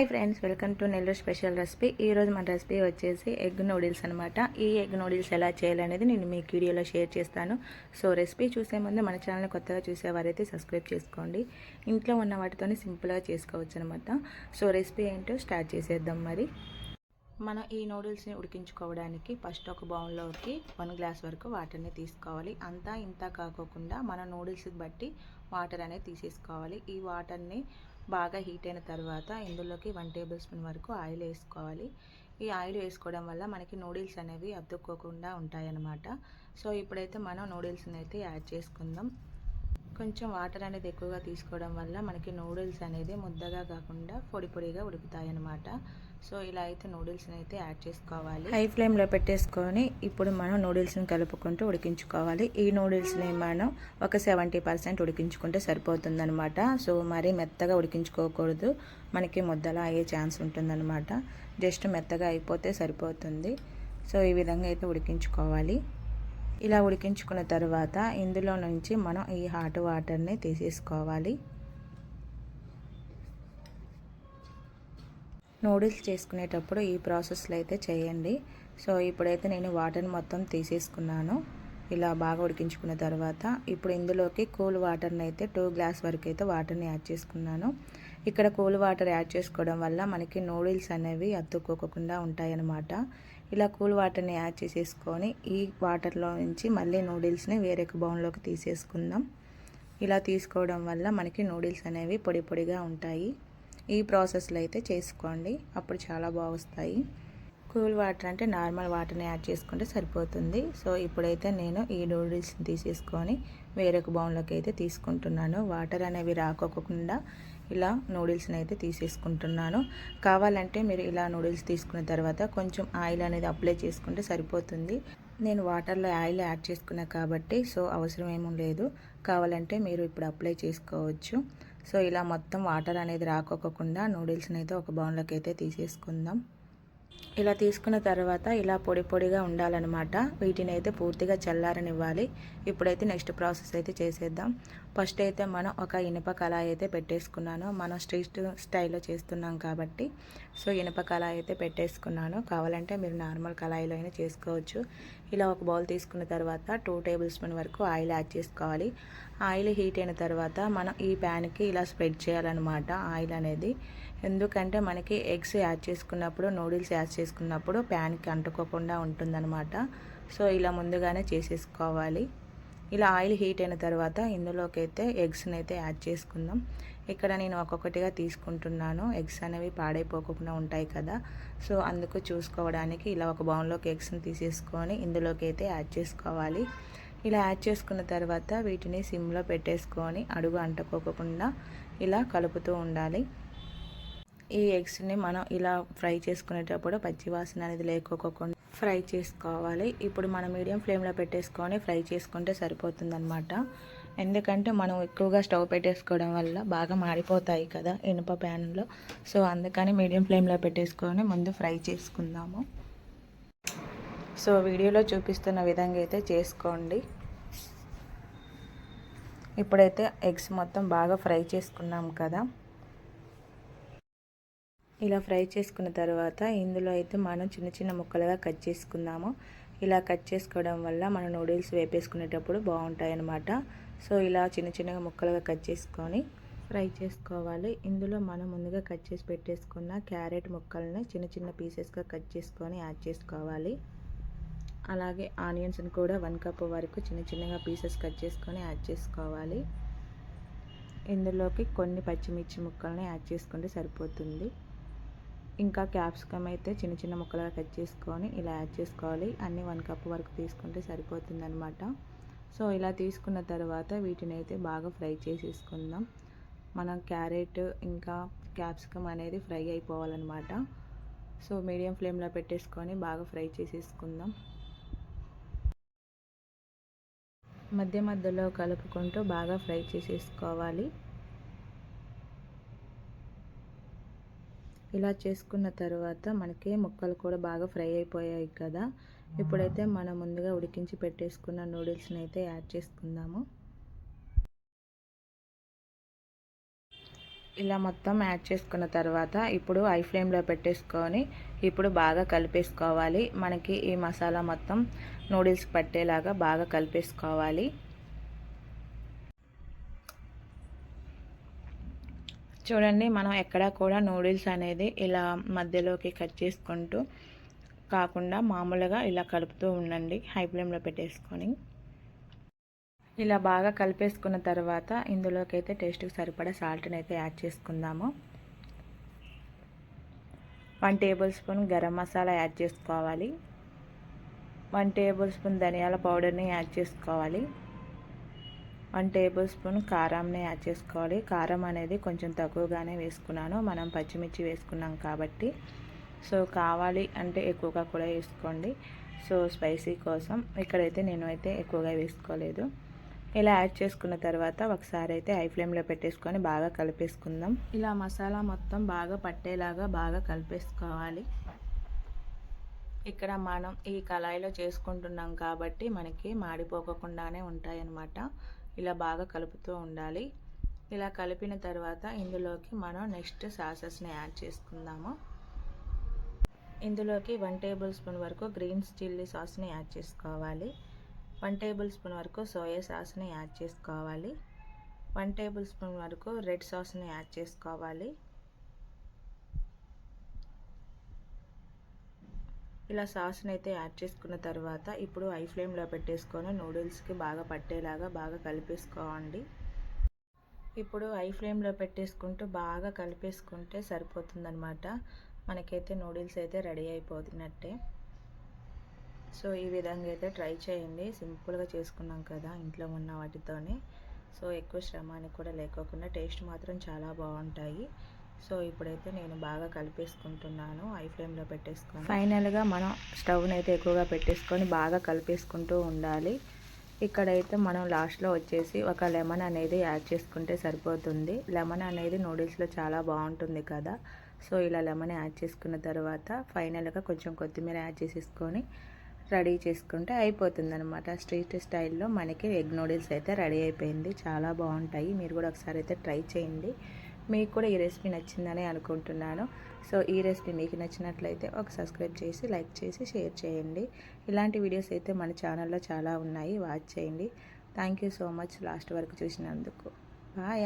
Hi friends welcome to Nellore special recipe. ఈరోజు మన recipe వచ్చేసి ఎగ్ నూడిల్స్ అనమాట ఈ ఎగ్ నూడిల్స్ ఎలా చేయాలనేది నేను మీకు వీడియోలో షేర్ చేస్తాను. సో రెసిపీ చూసే ముందు మన ఛానల్ కొత్తగా చూసేవారైతే సబ్స్క్రైబ్ చేసుకోండి. ఇంట్లో ఉన్న వాటితోనే సింపుల్గా చేసుకోవచ్చు అనమాట సో రెసిపీ ఏంటో స్టార్ట్ చేసేద్దాం మరి. మనం ఈ నూడిల్స్ని ఉడికించుకోవడానికి ఫస్ట్ ఒక బౌల్లోకి వన్ గ్లాస్ వరకు వాటర్ని తీసుకోవాలి. అంతా ఇంత కాకోకుండా మన నూడిల్స్కి బట్టి వాటర్ అనేది తీసేసుకోవాలి. ఈ వాటర్ని బాగా హీట్ అయిన తర్వాత ఇందులోకి వన్ టేబుల్ స్పూన్ వరకు ఆయిల్ వేసుకోవాలి. ఈ ఆయిల్ వేసుకోవడం వల్ల మనకి నూడిల్స్ అనేవి అతుక్కోకుండా ఉంటాయన్నమాట. సో ఇప్పుడైతే మనం నూడిల్స్ని అయితే యాడ్ చేసుకుందాం. కొంచెం వాటర్ అనేది ఎక్కువగా తీసుకోవడం వల్ల మనకి నూడిల్స్ అనేది ముద్దగా కాకుండా పొడి పొడిగా ఉడుకుతాయి అన్నమాట సో ఇలా అయితే నూడిల్స్ని అయితే యాడ్ చేసుకోవాలి. హై ఫ్లేమ్లో పెట్టేసుకొని ఇప్పుడు మనం నూడిల్స్ని కలుపుకుంటూ ఉడికించుకోవాలి. ఈ నూడిల్స్ని మనం ఒక సెవెంటీ పర్సెంట్ ఉడికించుకుంటే సరిపోతుందనమాట సో మరీ మెత్తగా ఉడికించుకోకూడదు. మనకి ముద్దలా అయ్యే ఛాన్స్ ఉంటుందన్నమాట. జస్ట్ మెత్తగా అయిపోతే సరిపోతుంది. సో ఈ విధంగా అయితే ఉడికించుకోవాలి. ఇలా ఉడికించుకున్న తర్వాత ఇందులో నుంచి మనం ఈ హాట్ వాటర్ని తీసేసుకోవాలి. నూడిల్స్ చేసుకునేటప్పుడు ఈ ప్రాసెస్లో అయితే చేయండి. సో ఇప్పుడైతే నేను వాటర్ని మొత్తం తీసేసుకున్నాను. ఇలా బాగా ఉడికించుకున్న తర్వాత ఇప్పుడు ఇందులోకి కూల్ వాటర్ని అయితే టూ గ్లాస్ వరకు అయితే వాటర్ని యాడ్ చేసుకున్నాను. ఇక్కడ కూల్ వాటర్ యాడ్ చేసుకోవడం వల్ల మనకి నూడిల్స్ అనేవి అతుక్కోకుండా ఉంటాయన్నమాట. ఇలా కూల్ వాటర్ని యాడ్ చేసేసుకొని ఈ వాటర్లో నుంచి మళ్ళీ నూడిల్స్ని వేరే బౌన్లోకి తీసేసుకుందాం. ఇలా తీసుకోవడం వల్ల మనకి నూడిల్స్ అనేవి పొడి పొడిగా ఉంటాయి. ఈ ప్రాసెస్లో అయితే చేసుకోండి. అప్పుడు చాలా బాగుస్తాయి కూల్ వాటర్ అంటే నార్మల్ వాటర్ని యాడ్ చేసుకుంటే సరిపోతుంది. సో ఇప్పుడైతే నేను ఈ నూడిల్స్ని తీసేసుకొని వేరొక బౌన్లోకి అయితే తీసుకుంటున్నాను. వాటర్ అనేవి రాకోకుండా ఇలా నూడిల్స్ని అయితే తీసేసుకుంటున్నాను. కావాలంటే మీరు ఇలా నూడిల్స్ తీసుకున్న తర్వాత కొంచెం ఆయిల్ అనేది అప్లై చేసుకుంటే సరిపోతుంది. నేను వాటర్లో ఆయిల్ యాడ్ చేసుకున్నా కాబట్టి సో అవసరం ఏమీ లేదు. కావాలంటే మీరు ఇప్పుడు అప్లై చేసుకోవచ్చు. సో ఇలా మొత్తం వాటర్ అనేది రాకోకుండా నూడిల్స్ని అయితే ఒక బౌన్లోకి అయితే తీసేసుకుందాం. ఇలా తీసుకున్న తర్వాత ఇలా పొడి పొడిగా ఉండాలన్నమాట. వీటిని అయితే పూర్తిగా చల్లారనివ్వాలి. ఇప్పుడైతే నెక్స్ట్ ప్రాసెస్ అయితే చేసేద్దాం. ఫస్ట్ అయితే మనం ఒక ఇనుప కళాయి అయితే పెట్టేసుకున్నాను. మనం స్ట్రీట్ స్టైల్లో చేస్తున్నాం కాబట్టి. సో ఇనుప కళాయి అయితే పెట్టేసుకున్నాను. కావాలంటే మీరు నార్మల్ కళాయిలో అయినా చేసుకోవచ్చు. ఇలా ఒక బౌల్ తీసుకున్న తర్వాత టూ టేబుల్ స్పూన్ వరకు ఆయిల్ యాడ్ చేసుకోవాలి. ఆయిల్ హీట్ అయిన తర్వాత మనం ఈ ప్యాన్కి ఇలా స్ప్రెడ్ చేయాలన్నమాట. ఆయిల్ అనేది ఎందుకంటే మనకి ఎగ్స్ యాడ్ చేసుకున్నప్పుడు నూడిల్స్ యాడ్ చేసుకున్నప్పుడు ప్యాన్కి అంటుకోకుండా ఉంటుందన్నమాట. సో ఇలా ముందుగానే చేసేసుకోవాలి. ఇలా ఆయిల్ హీట్ అయిన తర్వాత ఇందులోకి అయితే ఎగ్స్ని అయితే యాడ్ చేసుకుందాం. ఇక్కడ నేను ఒక్కొక్కటిగా తీసుకుంటున్నాను. ఎగ్స్ అనేవి పాడైపోకుండా ఉంటాయి కదా. సో అందుకు చూసుకోవడానికి ఇలా ఒక బౌన్లోకి ఎగ్స్ని తీసేసుకొని ఇందులోకి అయితే యాడ్ చేసుకోవాలి. ఇలా యాడ్ చేసుకున్న తర్వాత వీటిని సిమ్లో పెట్టేసుకొని అడుగు అంటుకోకుండా ఇలా కలుపుతూ ఉండాలి. ఈ ఎగ్స్ని మనం ఇలా ఫ్రై చేసుకునేటప్పుడు పచ్చివాసన అనేది లేకోకుండా ఫ్రై చేసుకోవాలి. ఇప్పుడు మనం మీడియం ఫ్లేమ్లో పెట్టేసుకొని ఫ్రై చేసుకుంటే సరిపోతుందనమాట ఎందుకంటే మనం ఎక్కువగా స్టవ్ పెట్టేసుకోవడం వల్ల బాగా మాడిపోతాయి కదా ఇనుప ప్యాన్లో. సో అందుకని మీడియం ఫ్లేమ్లో పెట్టేసుకొని ముందు ఫ్రై చేసుకుందాము. సో వీడియోలో చూపిస్తున్న విధంగా అయితే చేసుకోండి. ఇప్పుడైతే ఎగ్స్ మొత్తం బాగా ఫ్రై చేసుకున్నాం కదా. ఇలా ఫ్రై చేసుకున్న తర్వాత ఇందులో అయితే మనం చిన్న చిన్న ముక్కలుగా కట్ చేసుకుందాము. ఇలా కట్ చేసుకోవడం వల్ల మన నూడిల్స్ వేపేసుకునేటప్పుడు బాగుంటాయి అన్నమాట సో ఇలా చిన్న చిన్నగా ముక్కలుగా కట్ చేసుకొని ఫ్రై చేసుకోవాలి. ఇందులో మనం ముందుగా కట్ చేసి పెట్టేసుకున్న క్యారెట్ ముక్కల్ని చిన్న చిన్న పీసెస్గా కట్ చేసుకొని యాడ్ చేసుకోవాలి. అలాగే ఆనియన్స్ని కూడా వన్ కప్ వరకు చిన్న చిన్నగా పీసెస్ కట్ చేసుకొని యాడ్ చేసుకోవాలి. ఇందులోకి కొన్ని పచ్చిమిర్చి ముక్కల్ని యాడ్ చేసుకుంటే సరిపోతుంది. ఇంకా క్యాప్సికమ్ అయితే చిన్న చిన్న ముక్కలుగా కట్ చేసుకొని ఇలా యాడ్ చేసుకోవాలి. అన్నీ వన్ కప్ వరకు తీసుకుంటే సరిపోతుందనమాట సో ఇలా తీసుకున్న తర్వాత వీటిని అయితే బాగా ఫ్రై చేసేసుకుందాం. మనం క్యారెట్ ఇంకా క్యాప్సికమ్ అనేది ఫ్రై అయిపోవాలన్నమాట. సో మీడియం ఫ్లేమ్లో పెట్టేసుకొని బాగా ఫ్రై చేసేసుకుందాం. మధ్య మధ్యలో కలుపుకుంటూ బాగా ఫ్రై చేసేసుకోవాలి. ఇలా చేసుకున్న తర్వాత మనకి ముక్కలు కూడా బాగా ఫ్రై అయిపోయాయి కదా. ఇప్పుడైతే మనం ముందుగా ఉడికించి పెట్టేసుకున్న నూడిల్స్ని అయితే యాడ్ చేసుకుందాము. ఇలా మొత్తం యాడ్ చేసుకున్న తర్వాత ఇప్పుడు ఐ ఫ్లేమ్లో పెట్టేసుకొని ఇప్పుడు బాగా కలిపేసుకోవాలి. మనకి ఈ మసాలా మొత్తం నూడిల్స్ పట్టేలాగా బాగా కలిపేసుకోవాలి. చూడండి మనం ఎక్కడా కూడా నూడిల్స్ అనేది ఇలా మధ్యలోకి కట్ చేసుకుంటూ కాకుండా మామూలుగా ఇలా కలుపుతూ ఉండండి హై ఫ్లేమ్లో పెట్టేసుకొని. ఇలా బాగా కలిపేసుకున్న తర్వాత ఇందులోకి అయితే టేస్ట్కి సరిపడా సాల్ట్ని అయితే యాడ్ చేసుకుందాము. One tablespoon garam masala add చేసుకోవాలి. వన్ టేబుల్ స్పూన్ ధనియాల పౌడర్ని యాడ్ చేసుకోవాలి. వన్ టేబుల్ స్పూన్ కారంని యాడ్ చేసుకోవాలి. కారం అనేది కొంచెం తక్కువగానే వేసుకున్నాను. మనం పచ్చిమిర్చి వేసుకున్నాం కాబట్టి. సో కావాలి అంటే ఎక్కువగా కూడా వేసుకోండి. సో స్పైసీ కోసం ఇక్కడైతే నేను అయితే ఎక్కువగా వేసుకోలేదు. ఇలా యాడ్ చేసుకున్న తర్వాత ఒకసారి అయితే హై ఫ్లేమ్లో పెట్టేసుకొని బాగా కలిపేసుకుందాం. ఇలా మసాలా మొత్తం బాగా పట్టేలాగా బాగా కలిపేసుకోవాలి. ఇక్కడ మనం ఈ కళాయిలో చేసుకుంటున్నాం కాబట్టి మనకి మాడిపోకుండానే ఉంటాయన్నమాట. ఇలా బాగా కలుపుతూ ఉండాలి. ఇలా కలిపిన తర్వాత ఇందులోకి మనం నెక్స్ట్ సాసెస్ని యాడ్ చేసుకుందాము. ఇందులోకి వన్ టేబుల్ స్పూన్ వరకు గ్రీన్స్ చిల్లీ సాస్ని యాడ్ చేసుకోవాలి. వన్ టేబుల్ స్పూన్ వరకు సోయా సాస్ని యాడ్ చేసుకోవాలి. వన్ టేబుల్ స్పూన్ వరకు రెడ్ సాస్ని యాడ్ చేసుకోవాలి. ఇలా సాస్ని అయితే యాడ్ చేసుకున్న తర్వాత ఇప్పుడు ఐ ఫ్లేమ్లో పెట్టేసుకొని నూడిల్స్కి బాగా పట్టేలాగా బాగా కలిపేసుకోండి. ఇప్పుడు ఐ ఫ్లేమ్లో పెట్టేసుకుంటూ బాగా కలిపేసుకుంటే సరిపోతుందనమాట మనకైతే నూడిల్స్ అయితే రెడీ అయిపోతున్నట్టే. సో ఈ విధంగా అయితే ట్రై చేయండి. సింపుల్గా చేసుకున్నాం కదా ఇంట్లో ఉన్న వాటితోనే. సో ఎక్కువ శ్రమ అని కూడా లేకోకుండా టేస్ట్ మాత్రం చాలా బాగుంటాయి. సో ఇప్పుడైతే నేను బాగా కలిపేసుకుంటున్నాను ఐ ఫ్లేమ్లో పెట్టేసుకొని. ఫైనల్గా మనం స్టవ్ని అయితే ఎక్కువగా పెట్టేసుకొని బాగా కలిపేసుకుంటూ ఉండాలి. ఇక్కడైతే మనం లాస్ట్లో వచ్చేసి ఒక లెమన్ అనేది యాడ్ చేసుకుంటే సరిపోతుంది. లెమన్ అనేది నూడిల్స్లో చాలా బాగుంటుంది కదా. సో ఇలా లెమన్ యాడ్ చేసుకున్న తర్వాత ఫైనల్గా కొంచెం కొత్తిమీర యాడ్ చేసేసుకొని రెడీ చేసుకుంటే అయిపోతుంది అనమాట స్ట్రీట్ స్టైల్లో మనకి ఎగ్ నూడిల్స్ అయితే రెడీ అయిపోయింది. చాలా బాగుంటాయి. మీరు కూడా ఒకసారి అయితే ట్రై చేయండి. మీకు కూడా ఈ రెసిపీ నచ్చిందని అనుకుంటున్నాను. సో ఈ రెసిపీ మీకు నచ్చినట్లయితే ఒక సబ్స్క్రైబ్ చేసి లైక్ చేసి షేర్ చేయండి. ఇలాంటి వీడియోస్ అయితే మన ఛానల్లో చాలా ఉన్నాయి. వాచ్ చేయండి. Thank you so much last వరకు చూసినందుకు. బాయ్